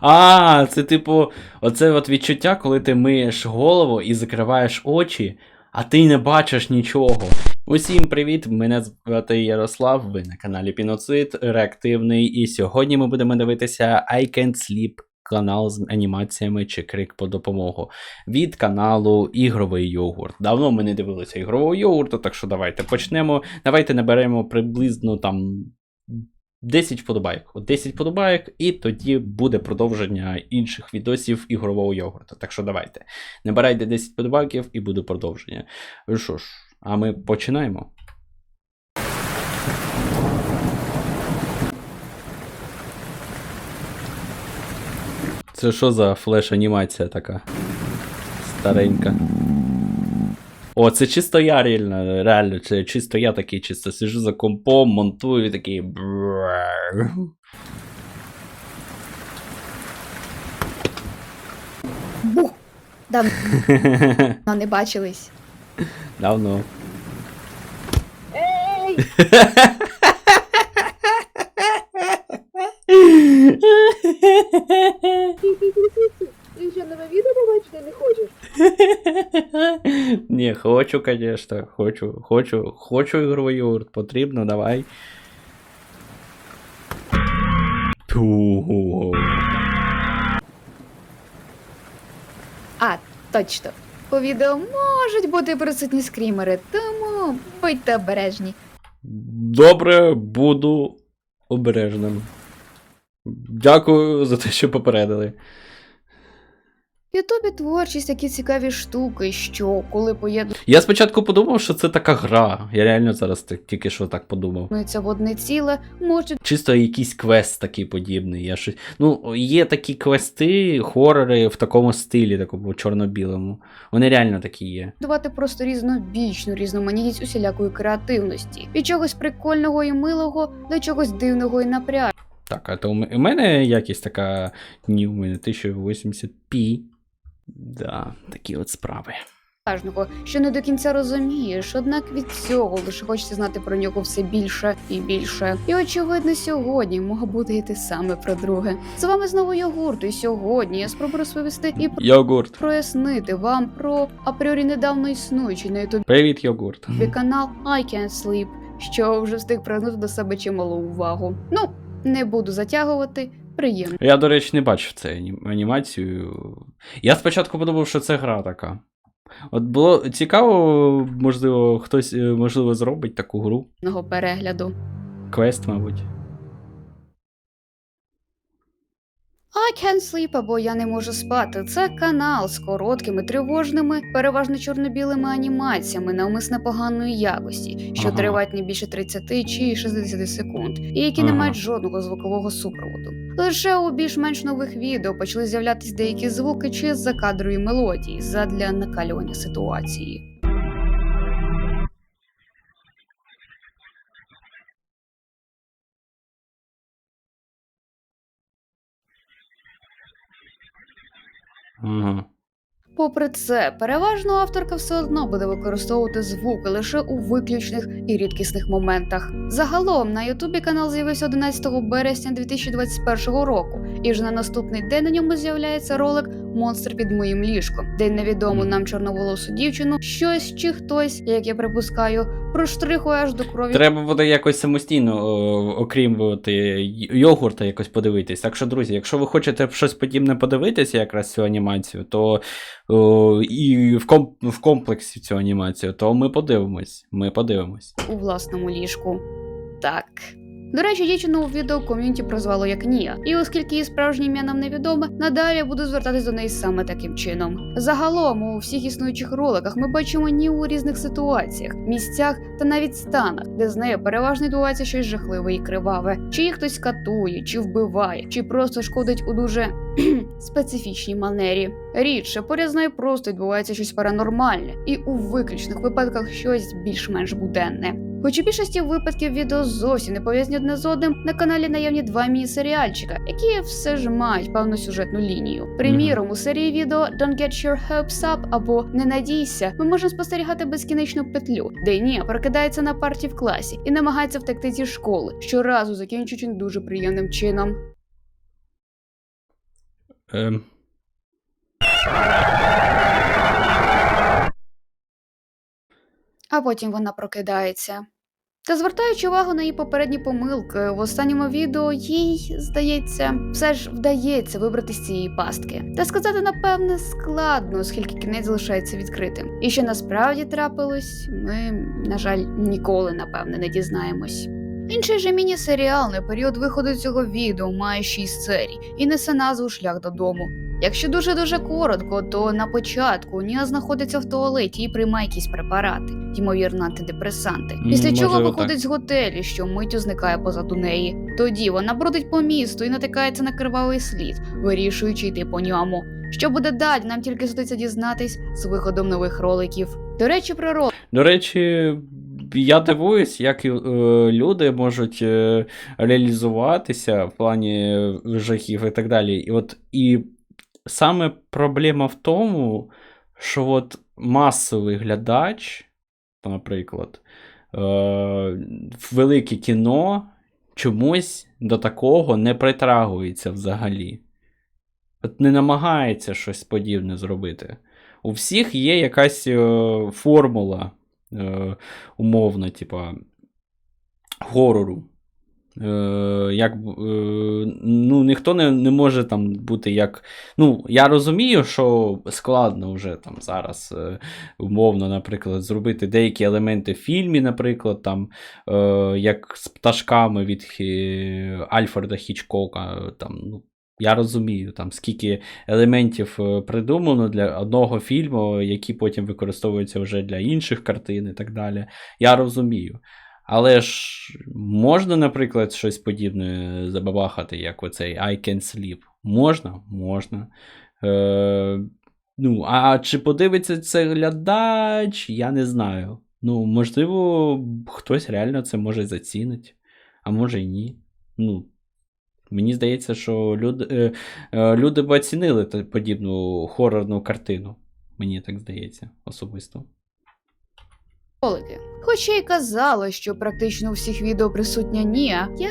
А, це типу, оце от відчуття, коли ти миєш голову і закриваєш очі, а ти не бачиш нічого. Усім привіт! Мене звати Ярослав, ви на каналі Піноцид, реактивний, і сьогодні ми будемо дивитися I Can't Sleep канал з анімаціями чи крик по допомогу від каналу Ігровий Йогурт. Давно ми не дивилися ігрового йогурту, так що давайте почнемо. Давайте наберемо приблизно там 10 вподобайок. От 10 вподобайок, і тоді буде продовження інших відосів ігрового йогурту. Так що давайте. Набирайте 10 вподобайків і буде продовження. Ну Що ж, а ми починаємо. Це що за флеш-анімація така? Старенька. О, це чисто я реально, реально, це чисто я такий чисто сижу за компом, монтую і такий. бух! Давно не бачились. Давно. Ей! Нове відео побачити не хочеш? Ні, хочу, конечно, хочу, хочу, хочу ігровий йогурт, потрібно, давай. Ту. А, точно. У відео можуть бути присутні скрімери, тому будьте обережні. Добре, буду обережним. Дякую за те, що попередили. Ютубі творчість такі цікаві штуки, що коли Я спочатку подумав, що це така гра. Я реально зараз так- тільки що так подумав. поєднуються в одне ціле, можуть Чисто якийсь квест такий подібний. Я щось... Ну, є такі квести, хорори в такому стилі, такому чорно-білому. Вони реально такі є. давати просто різнобічну різноманітність усілякої креативності. Від чогось прикольного і милого до чогось дивного і напряжного. Так, а то у м- у мене якість така. Ні, у мене 1080p. Да, такі от справи. важного, що не до кінця розумієш, однак від цього лише хочеться знати про нього все більше і більше. І очевидно, сьогодні мого буде йти саме про друге. З вами знову йогурт, і сьогодні я спробую розповісти і Йогурт. прояснити вам про апріорі недавно існуючий на ютубі Привіт, йогурт. канал I Can't Sleep, що вже встиг привернути до себе чималу увагу. Ну, не буду затягувати. Приємно. Я, до речі, не бачив ані- анімацію. Я спочатку подумав, що це гра така. От було цікаво, можливо, хтось е, можливо зробить таку гру. перегляду. Квест, мабуть. I can't sleep або я не можу спати. Це канал з короткими, тривожними, переважно чорно-білими анімаціями навмисно поганої якості, що Ага. тривають не більше 30 чи 60 секунд, і які не мають жодного звукового супроводу. Лише у більш-менш нових відео почали з'являтися деякі звуки чи закадрові мелодії задля накалювання ситуації. Ага. Попри це, переважно авторка все одно буде використовувати звуки лише у виключних і рідкісних моментах. Загалом на Ютубі канал з'явився 11 березня 2021 року, і вже на наступний день на ньому з'являється ролик Монстр під моїм ліжком, де невідому нам чорноволосу дівчину щось чи хтось, як я припускаю, проштрихує аж до крові. Треба буде якось самостійно, о, окрім йогурта, якось подивитись. Так що, друзі, якщо ви хочете щось подібне подивитися, якраз цю анімацію, то о, і в, ком в комплексі цю анімацію, то ми подивимось. Ми подивимось. у власному ліжку. Так. До речі, дівчину у відео ком'юніті прозвало як Нія, і оскільки її справжнє ім'я нам невідоме, надалі буду звертатись до неї саме таким чином. Загалом у всіх існуючих роликах ми бачимо Нію у різних ситуаціях, місцях та навіть станах, де з нею переважно відбувається щось жахливе і криваве, чи її хтось катує, чи вбиває, чи просто шкодить у дуже специфічній манері. Рідше поряд з нею просто відбувається щось паранормальне, і у виключних випадках щось більш-менш буденне. Хоч у більшості випадків відео зовсім не пов'язані одне з одним, на каналі наявні два міні-серіальчика, які все ж мають певну сюжетну лінію. Приміром, у серії відео Don't Get Your Hopes Up або Не надійся, ми можемо спостерігати безкінечну петлю, де Нія прокидається на парті в класі і намагається втекти зі школи, щоразу закінчуючи дуже приємним чином. Ем, а потім вона прокидається. Та звертаючи увагу на її попередні помилки, в останньому відео їй, здається, все ж вдається вибрати з цієї пастки. Та сказати, напевне, складно, оскільки кінець залишається відкритим. І що насправді трапилось, ми, на жаль, ніколи, напевне, не дізнаємось. Інший же міні-серіал на період виходу цього відео має 6 серій і несе назву Шлях додому. Якщо дуже дуже коротко, то на початку Ніа знаходиться в туалеті і приймає якісь препарати, ймовірно, антидепресанти. Після чого можливо, виходить так. з готелю, що миттю зникає позаду неї. Тоді вона бродить по місту і натикається на кривавий слід, вирішуючи йти по ньому. Що буде далі, нам тільки судиться дізнатись з виходом нових роликів. До речі, про ролики. До речі, я дивуюсь, як е, люди можуть е, реалізуватися в плані е, жахів і так далі. І от і саме проблема в тому, що от масовий глядач, наприклад, е, велике кіно чомусь до такого не притрагується взагалі. От не намагається щось подібне зробити. У всіх є якась е, формула, е, умовно, типа горору. Е, як, е, ну, ніхто не, не може там бути як. Ну, я розумію, що складно вже там зараз, е, умовно, наприклад, зробити деякі елементи в фільмі, наприклад, там, е, як з пташками від Хі- Альфреда Хічкока. Там, ну, я розумію, там, скільки елементів е, придумано для одного фільму, які потім використовуються вже для інших картин і так далі. Я розумію. Але ж можна, наприклад, щось подібне забабахати, як оцей I can sleep. Можна? Можна. Е, ну, а чи подивиться це глядач, я не знаю. Ну, можливо, хтось реально це може зацінить, а може і ні. Ну, мені здається, що люди, е, е, люди б оцінили подібну хорорну картину. Мені так здається, особисто. Ролики. Хоча й казала, що практично у всіх відео присутня Ніа, я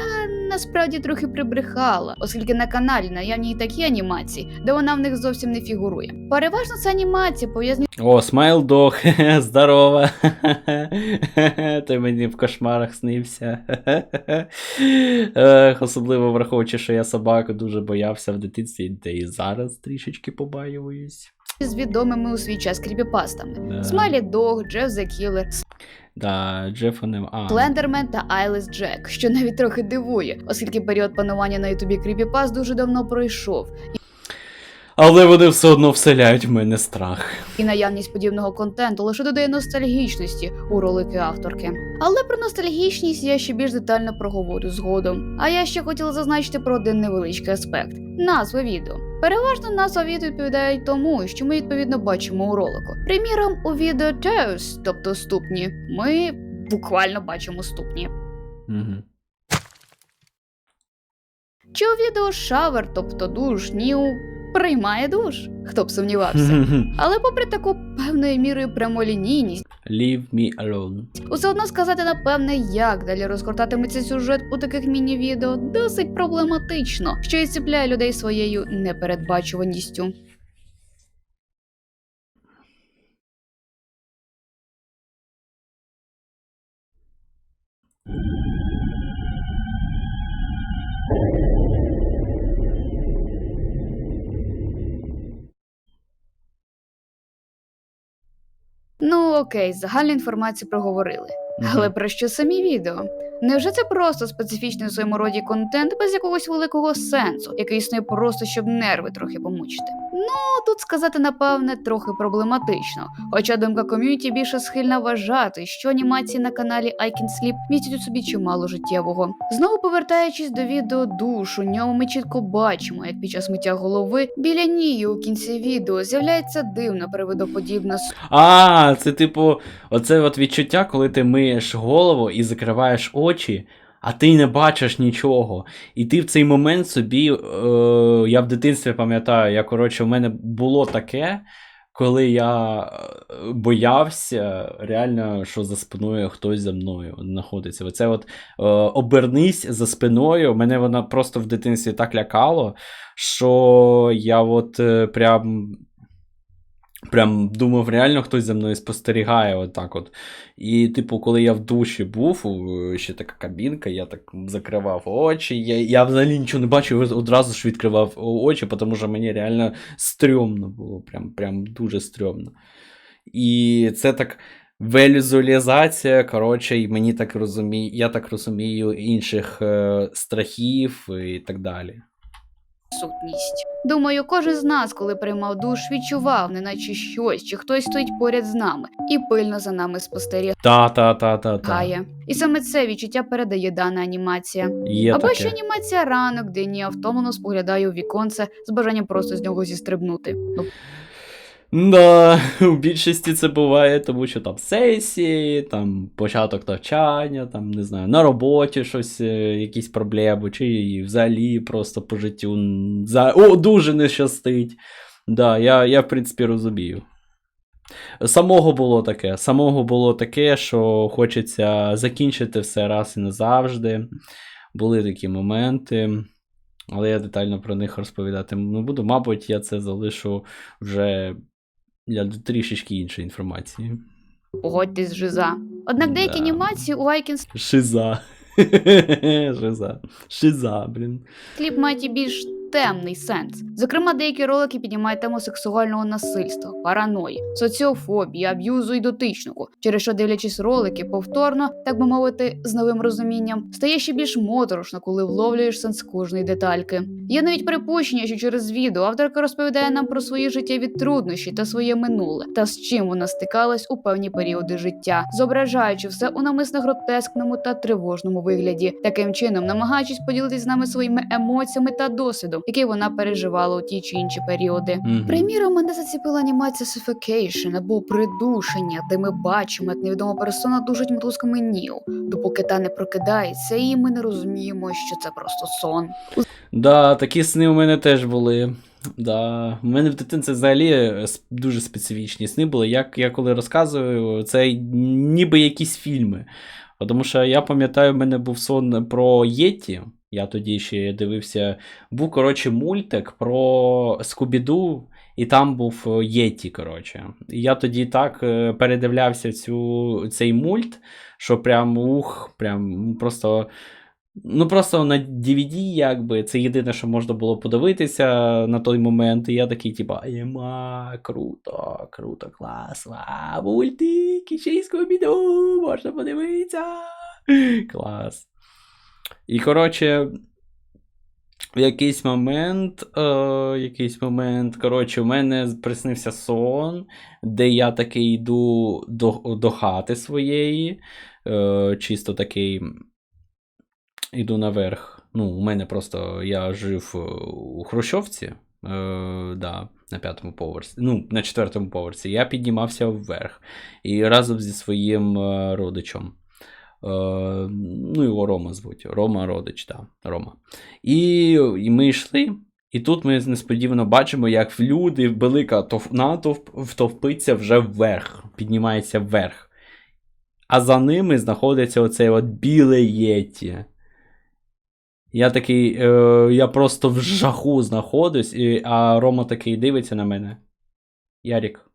насправді трохи прибрехала, оскільки на каналі наявні і такі анімації, де вона в них зовсім не фігурує. Переважно це анімації пов'язані О, Смайл Дог, хе-хе. Ти мені в кошмарах снився. Ех, Особливо враховуючи, що я собаку дуже боявся в дитинстві, та і зараз трішечки побаююсь. З відомими у свій час кріпіпастами. Смайлі Дог, Джеф the Killer, Да, Джефа не. А, Слендермен та Айлес Джек, що навіть трохи дивує, оскільки період панування на ютубі кріпіпаст дуже давно пройшов, Але вони все одно вселяють в мене страх. і наявність подібного контенту лише додає ностальгічності у ролики авторки. Але про ностальгічність я ще більш детально проговорю згодом. А я ще хотіла зазначити про один невеличкий аспект назва відео. Переважно назва відео відповідає тому, що ми відповідно бачимо у ролику. Приміром, у відео Toes, тобто ступні, ми буквально бачимо ступні. Угу. Чи у відео шавер, тобто душ, Ніу приймає душ? Хто б сумнівався? Але попри таку певною мірою прямолінійність, Leave me alone. усе одно сказати напевне, як далі розгортатиметься сюжет у таких міні-відео досить проблематично, що і ціпляє людей своєю непередбачуваністю. Окей, загальну інформацію проговорили. Мгм. Але про що самі відео? Невже це просто специфічний у своєму роді контент без якогось великого сенсу, який існує просто, щоб нерви трохи помучити? Ну тут сказати напевне трохи проблематично. Хоча думка ком'юніті більше схильна вважати, що анімації на каналі I Can Sleep містять у собі чимало життєвого. Знову повертаючись до відео душ, у ньому ми чітко бачимо, як під час миття голови біля нії у кінці відео з'являється дивна привидоподібна А, це типу, оце от відчуття, коли ти миєш голову і закриваєш очі, а ти не бачиш нічого. І ти в цей момент собі. Е, я в дитинстві пам'ятаю, я коротше, в мене було таке, коли я е, боявся, реально, що за спиною хтось за мною знаходиться. Оце от е, обернись за спиною. Мене вона просто в дитинстві так лякало, що я от е, прям. Прям думав, реально хтось за мною спостерігає отак от. І, типу, коли я в душі був, ще така кабінка, я так закривав очі. Я, я взагалі нічого не бачив, одразу ж відкривав очі, тому що мені реально стрьомно було. Прям, прям дуже стрьомно. І це так. Візуалізація, коротше, і мені так розумію, я так розумію, інших е, страхів і так далі. Сутність. Думаю, кожен з нас, коли приймав душ, відчував, неначе щось чи хтось стоїть поряд з нами і пильно за нами спостерігає. Та, та, та, та, та. І саме це відчуття передає дана анімація. Є Або таке. ще анімація ранок, де Ні автомано споглядає у віконце з бажанням просто з нього зістрибнути. Ну, Да, у більшості це буває, тому що там сесії, там початок навчання, там, не знаю, на роботі щось, е, якісь проблеми, чи взагалі просто по життю за... О, дуже не щастить. Да, я, я, в принципі, розумію. Самого було таке. Самого було таке, що хочеться закінчити все раз і назавжди. Були такі моменти, але я детально про них розповідати не буду. Мабуть, я це залишу вже для трішечки іншої інформації. погодьтесь, жиза. Однак деякі Да. анімації у Айкінс Шиза. Шиза. Шиза, блін. кліп мають і більш темний сенс. Зокрема, деякі ролики піднімають тему сексуального насильства, параної, соціофобії, аб'юзу і дотичного, через що дивлячись ролики повторно, так би мовити, з новим розумінням, стає ще більш моторошно, коли вловлюєш сенс кожної детальки. Є навіть припущення, що через відео авторка розповідає нам про свої життєві труднощі та своє минуле, та з чим вона стикалась у певні періоди життя, зображаючи все у намисно гротескному та тривожному вигляді, таким чином намагаючись поділитись з нами своїми емоціями та досвідом, який вона переживала у ті чи інші періоди. Мгм. Приміром, мене заціпила анімація Suffocation або придушення, де ми бачимо, як невідома персона душить мотузками Ніл, допоки та не прокидається, і ми не розуміємо, що це просто сон. Да, такі сни у мене теж були. Да. У мене в дитинці взагалі е, дуже специфічні сни були. Як я коли розказую, це ніби якісь фільми. Тому що я пам'ятаю, в мене був сон про Єті. Я тоді ще дивився. Був, коротше, мультик про Скубіду, і там був е, Єті, коротше. Я тоді так е, передивлявся цю, цей мульт, що прям ух, прям просто. Ну, просто на DVD, якби, це єдине, що можна було подивитися на той момент. І я такий, типа, єма, круто, круто, клас, ва, мультики, ще й скобіду, можна подивитися. Клас. І, коротше, в якийсь момент, е, якийсь момент, коротше, у мене приснився сон, де я такий йду до, до хати своєї, е, чисто такий йду наверх. Ну, у мене просто я жив е, у Хрущовці, е, да, на п'ятому поверсі, ну, на четвертому поверсі. Я піднімався вверх і разом зі своїм е, родичем. Е, ну, його Рома звуть. Рома родич, так, Рома. І, і ми йшли. І тут ми несподівано бачимо, як люди, велика тов- натовп втовпиться вже вверх, піднімається вверх. А за ними знаходиться оцей от біле єті. Я такий, е, я просто в жаху знаходжусь, а Рома такий дивиться на мене. Ярік,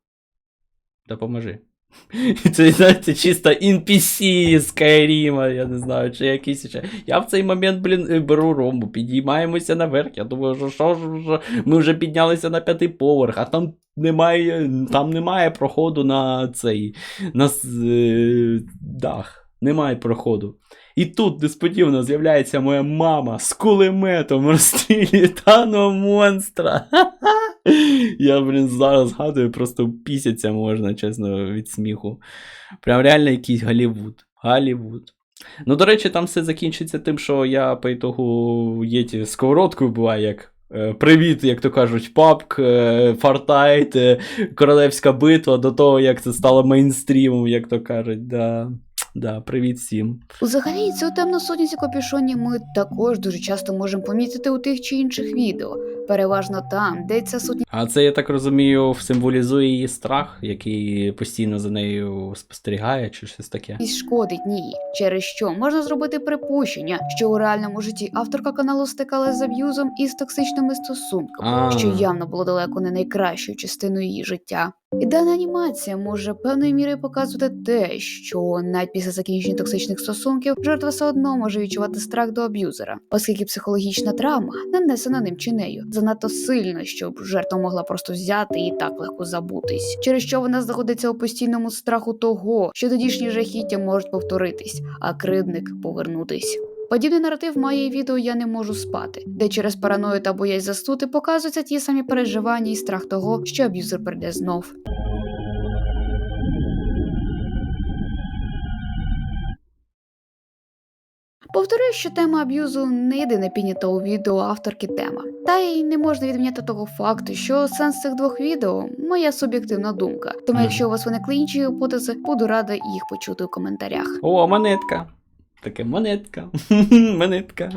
допоможи. Це, знаєте, чисто NPC з Скайріма, я не знаю, чи якийсь ще. Я в цей момент, блін, е, беру Рому, підіймаємося наверх. Я думаю, що що ж, ми вже піднялися на п'ятий поверх, а там немає, там немає проходу на цей на е, дах. Немає проходу. І тут несподівано з'являється моя мама з кулеметом розстрілює таного монстра. Я, блін, зараз згадую, просто пісяться можна, чесно, від сміху. Прям реально якийсь Голлівуд. Голлівуд. Ну, до речі, там все закінчиться тим, що я по ітогу єті сковородкою буваю, як. е, Привіт, як то кажуть, папк, е, Фортайт, е, Королевська битва до того, як це стало мейнстрімом, як то кажуть. Да. Да, привіт всім. Взагалі, цю темну сутність у капюшоні ми також дуже часто можемо помітити у тих чи інших відео, переважно там, де ця сутність А це, я так розумію, символізує її страх, який постійно за нею спостерігає, чи щось таке. І шкодить ній, через що можна зробити припущення, що у реальному житті авторка каналу стикалася з аб'юзом і з токсичними стосунками, А. що явно було далеко не найкращою частиною її життя. І дана анімація може певною мірою показувати те, що навіть після закінчення токсичних стосунків жертва все одно може відчувати страх до аб'юзера, оскільки психологічна травма нанесена ним чи нею занадто сильно, щоб жертва могла просто взяти і так легко забутись, через що вона знаходиться у постійному страху того, що тодішні жахіття можуть повторитись, а кривдник повернутись. Подібний наратив має і відео Я не можу спати, де через параною та боязнь заснути показуються ті самі переживання і страх того, що аб'юзер прийде знов. Повторюю, що тема аб'юзу не єдина піднята у відео авторки тема. Та й не можна відміняти того факту, що сенс цих двох відео моя суб'єктивна думка. Тому, якщо у вас виникли інші гіпотези, буду рада їх почути у коментарях. О, монетка. Таке монетка. монетка.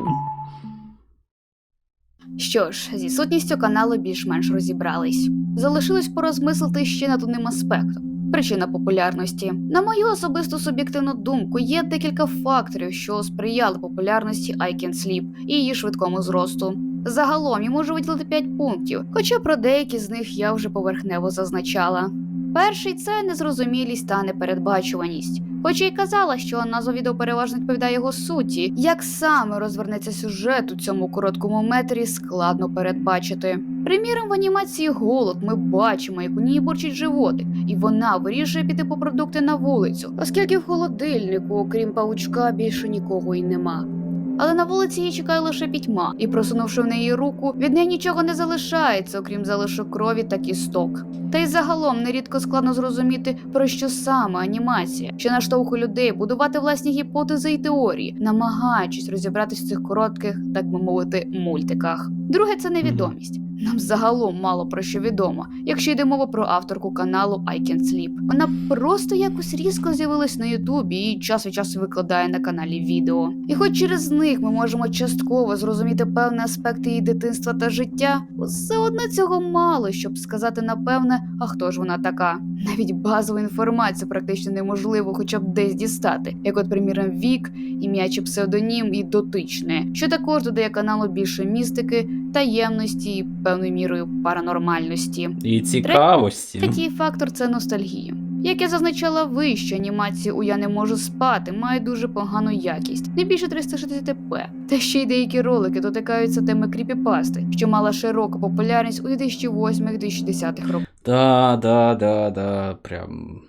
Що ж, зі сутністю каналу більш-менш розібрались. Залишилось порозмислити ще над одним аспектом. Причина популярності. На мою особисту суб'єктивну думку, є декілька факторів, що сприяли популярності I Can Sleep і її швидкому зросту. Загалом я можу виділити 5 пунктів, хоча про деякі з них я вже поверхнево зазначала. Перший це незрозумілість та непередбачуваність. Хоча й казала, що назва відео переважно відповідає його суті, як саме розвернеться сюжет у цьому короткому метрі, складно передбачити. Приміром, в анімації голод ми бачимо, як у ній бурчить животик, і вона вирішує піти по продукти на вулицю, оскільки в холодильнику, окрім павучка, більше нікого й нема. Але на вулиці її чекає лише пітьма, і просунувши в неї руку, від неї нічого не залишається, окрім залишок крові та кісток. Та й загалом нерідко складно зрозуміти, про що саме анімація, що наштовхує людей будувати власні гіпотези і теорії, намагаючись розібратись в цих коротких, так би мовити, мультиках. Друге це невідомість. Нам загалом мало про що відомо, якщо йде мова про авторку каналу I Can Sleep. Вона просто якось різко з'явилась на Ютубі і час від часу викладає на каналі відео. І хоч через них ми можемо частково зрозуміти певні аспекти її дитинства та життя, все одно цього мало, щоб сказати напевне, а хто ж вона така. Навіть базову інформацію практично неможливо хоча б десь дістати, як от, приміром, вік, ім'я чи псевдонім і дотичне, що також додає каналу більше містики, таємності певною мірою паранормальності. І цікавості. Третій фактор це ностальгія. Як я зазначала вище, анімації у я не можу спати має дуже погану якість, не більше 360p. Та ще й деякі ролики дотикаються теми кріпіпасти, що мала широку популярність у 2008-2010 роках. Да, да, да, да, прям.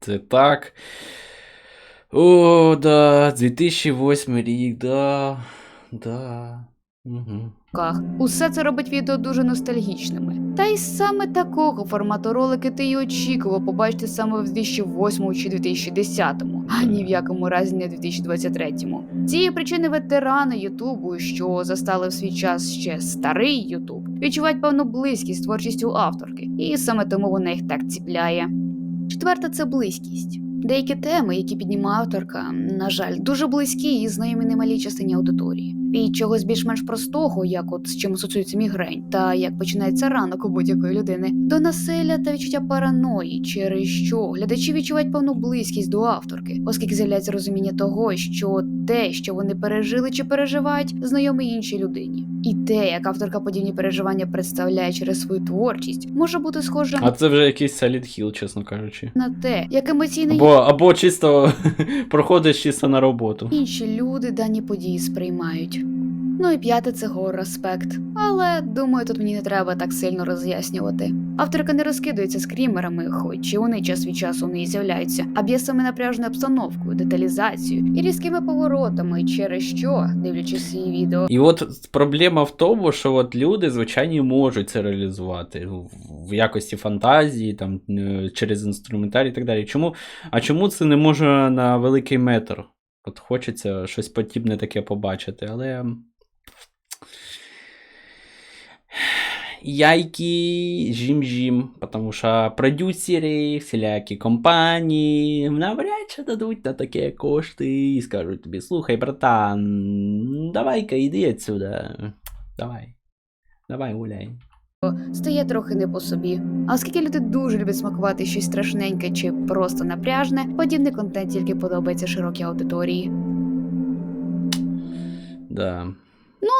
Це так. О, да, 2008 рік, да. Да. Угу. Усе це робить відео дуже ностальгічними. Та й саме такого формату ролики ти й очікував побачити саме в 2008 чи 2010, а ні в якому разі не в 2023. Цієї причини ветерани Ютубу, що застали в свій час ще старий Ютуб, відчувають певну близькість з творчістю авторки, і саме тому вона їх так ціпляє. Четверте це близькість. Деякі теми, які піднімає авторка, на жаль, дуже близькі і знайомі немалій частині аудиторії. Від чогось більш-менш простого, як от з чим асоціюється мігрень, та як починається ранок у будь-якої людини, до насилля та відчуття параної, через що глядачі відчувають певну близькість до авторки, оскільки з'являється розуміння того, що те, що вони пережили чи переживають, знайомі іншій людині. І те, як авторка подібні переживання представляє через свою творчість, може бути схожим А це вже якийсь Silent Hill, чесно кажучи. на те, як емоційно Або, або чисто проходиш чисто на роботу. інші люди дані події сприймають. Ну і п'яте це горор аспект. Але думаю, тут мені не треба так сильно роз'яснювати. Авторка не розкидується скрімерами, хоч і вони час від часу в неї з'являються, а б'є саме напряжною обстановкою, деталізацією і різкими поворотами, через що, дивлячись її відео, І от проблема в тому, що от люди, звичайні, можуть це реалізувати в- в якості фантазії, там, е, через інструментарій і так далі. Чому? А чому це не може на великий метр? От хочеться щось подібне таке побачити, але. Яйки, жим-жим, потому що продюсери, всілякі компанії навряд чи дадуть на такі кошти і скажуть тобі, слухай, братан, давай-ка йди отсюда. Давай. Давай гуляй. стає трохи не по собі. А оскільки люди дуже люблять смакувати щось страшненьке чи просто напряжне, подібний контент тільки подобається широкій аудиторії. Да. Ну,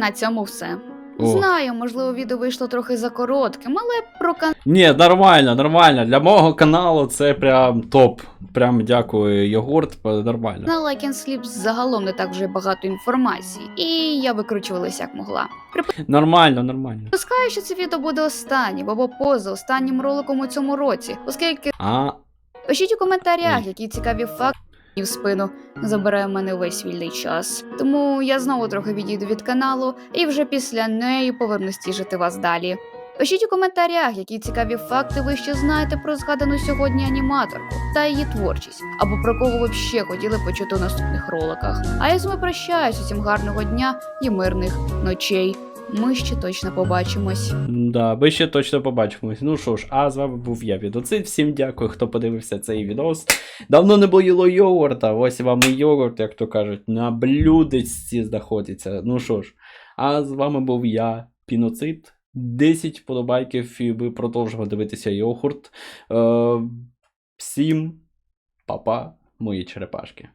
на цьому все. О. Знаю, можливо, відео вийшло трохи за коротким, але про канал Ні, нормально, нормально. Для мого каналу це прям топ. Прям дякую, йогурт, нормально. на Like and Sleep загалом не так вже багато інформації, і я викручувалася як могла. Нормально, нормально. Припускаю, що це відео буде останнім або поза останнім роликом у цьому році, оскільки А, пишіть у коментарях, які цікаві факти в спину забирає в мене весь вільний час. Тому я знову трохи відійду від каналу і вже після неї повернусь тішити вас далі. Пишіть у коментарях, які цікаві факти ви ще знаєте про згадану сьогодні аніматорку та її творчість, або про кого ви б ще хотіли почути у наступних роликах. А я з вами прощаюсь усім гарного дня і мирних ночей. Ми ще точно побачимось. да, ми ще точно побачимось. Ну що ж, а з вами був я, Відоцит. Всім дякую, хто подивився цей відос. Давно не було йогурта. Ось вам і йогурт, як то кажуть, на блюдечці знаходиться. Ну що ж, а з вами був я, Піноцит. 10 вподобайків, і ви продовжуємо дивитися йогурт. Е, всім па-па, мої черепашки.